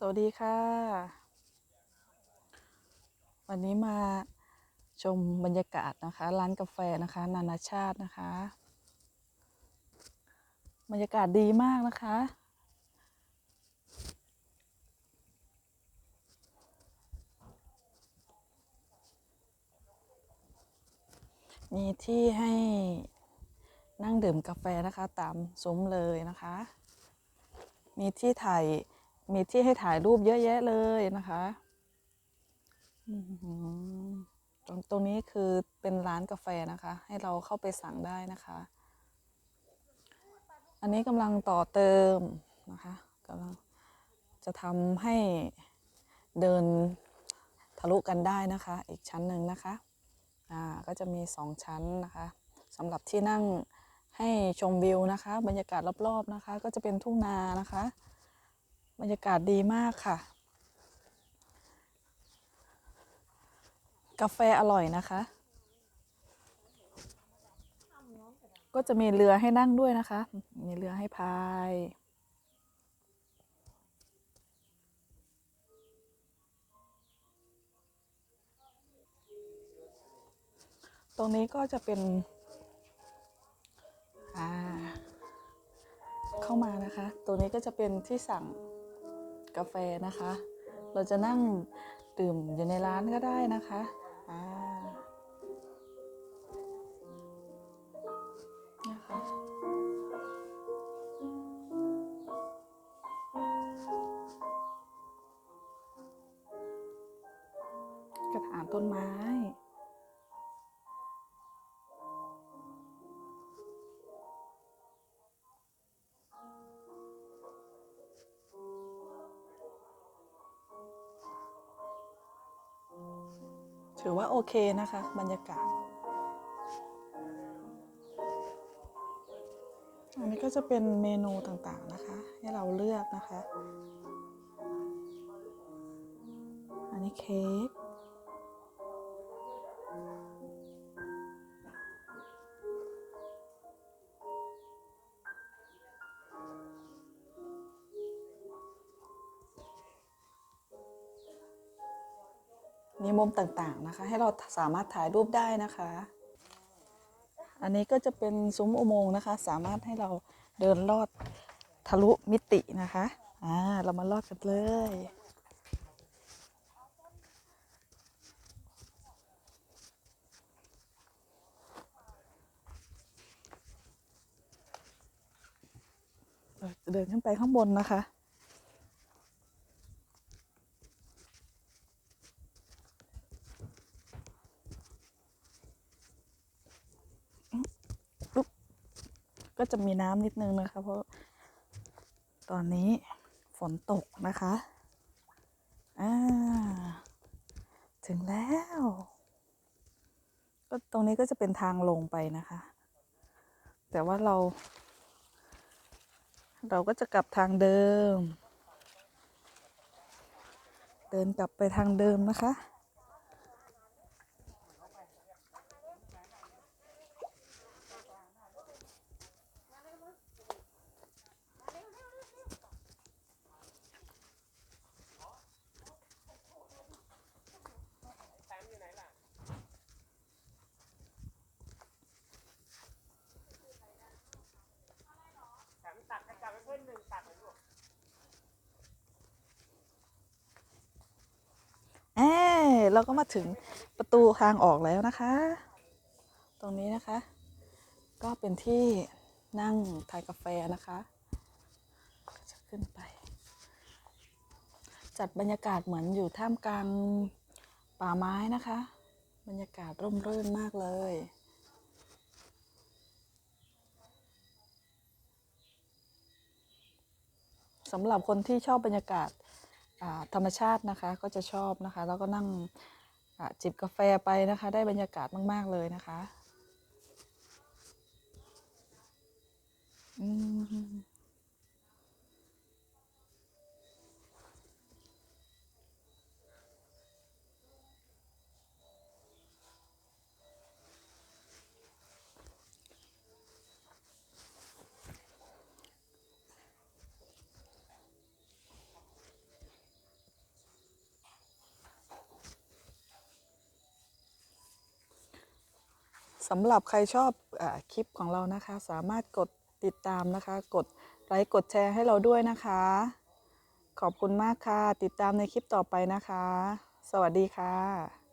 สวัสดีค่ะ วันนี้มาชมบรรยากาศนะคะ ร้านกาแฟนะคะ นานาชาตินะคะ บรรยากาศดีมากนะคะ มีที่ให้นั่งดื่มกาแฟนะคะ ตามซุ้มเลยนะคะ มีที่ถ่าย มีที่ให้ถ่ายรูปเยอะแยะเลยนะคะตรงตรงนี้คือเป็นร้านกาแฟนะคะ ให้เราเข้าไปสั่งได้นะคะ อันนี้กำลังต่อเติมนะคะกำลังจะทำให้เดินทะลุกันได้นะคะ อีกชั้นหนึ่งนะคะ อ่า ก็จะมีสองชั้นนะคะสำหรับที่นั่งให้ชมวิวนะคะ บรรยากาศรอบๆนะคะ ก็จะเป็นทุ่งนานะคะ บรรยากาศดีมากค่ะ กาแฟอร่อยนะคะ ก็จะมีเรือให้นั่งด้วยนะคะ มีเรือให้พายตรงนี้ก็จะเป็นอ่าเข้ามานะคะ ตรงนี้ก็จะเป็นที่สั่ง กาแฟนะคะ เราจะนั่งดื่มอยู่ในร้านก็ได้นะคะนะคะกระถางต้นไม้ ถือว่าโอเคนะคะ บรรยากาศ อันนี้ก็จะเป็นเมนูต่างๆนะคะ ให้เราเลือกนะคะ อันนี้เค้ก มีมุมต่างๆนะคะ ให้เราสามารถถ่ายรูปได้นะคะ อันนี้ก็จะเป็นซุ้มอุโมงค์นะคะ สามารถให้เราเดินลอดทะลุมิตินะคะอ่าเรามาลอดกันเลยเราจะเดินขึ้นไปข้างบนนะคะ ก็จะมีน้ำนิดนึงนะคะ เพราะตอนนี้ฝนตกนะคะอ่าถึงแล้ว ก็ตรงนี้ก็จะเป็นทางลงไปนะคะ แต่ว่าเรา เราก็จะกลับทางเดิม เดินกลับไปทางเดิมนะคะ เอ้ เราก็มาถึงประตูทางออกแล้วนะคะ ตรงนี้นะคะ ก็เป็นที่นั่งทานกาแฟนะคะจะขึ้นไป จัดบรรยากาศเหมือนอยู่ท่ามกลางป่าไม้นะคะ บรรยากาศร่มรื่นมากเลยสำหรับคนที่ชอบบรรยากาศ ธรรมชาตินะคะก็จะชอบนะคะ แล้วก็นั่งจิบกาแฟไปนะคะ ได้บรรยากาศมาก ๆ เลยนะคะ อืม สำหรับใครชอบอคลิปของเรานะคะ สามารถกดติดตามนะคะ กดไลค์กดแชร์ให้เราด้วยนะคะ ขอบคุณมากค่ะ ติดตามในคลิปต่อไปนะคะ สวัสดีค่ะ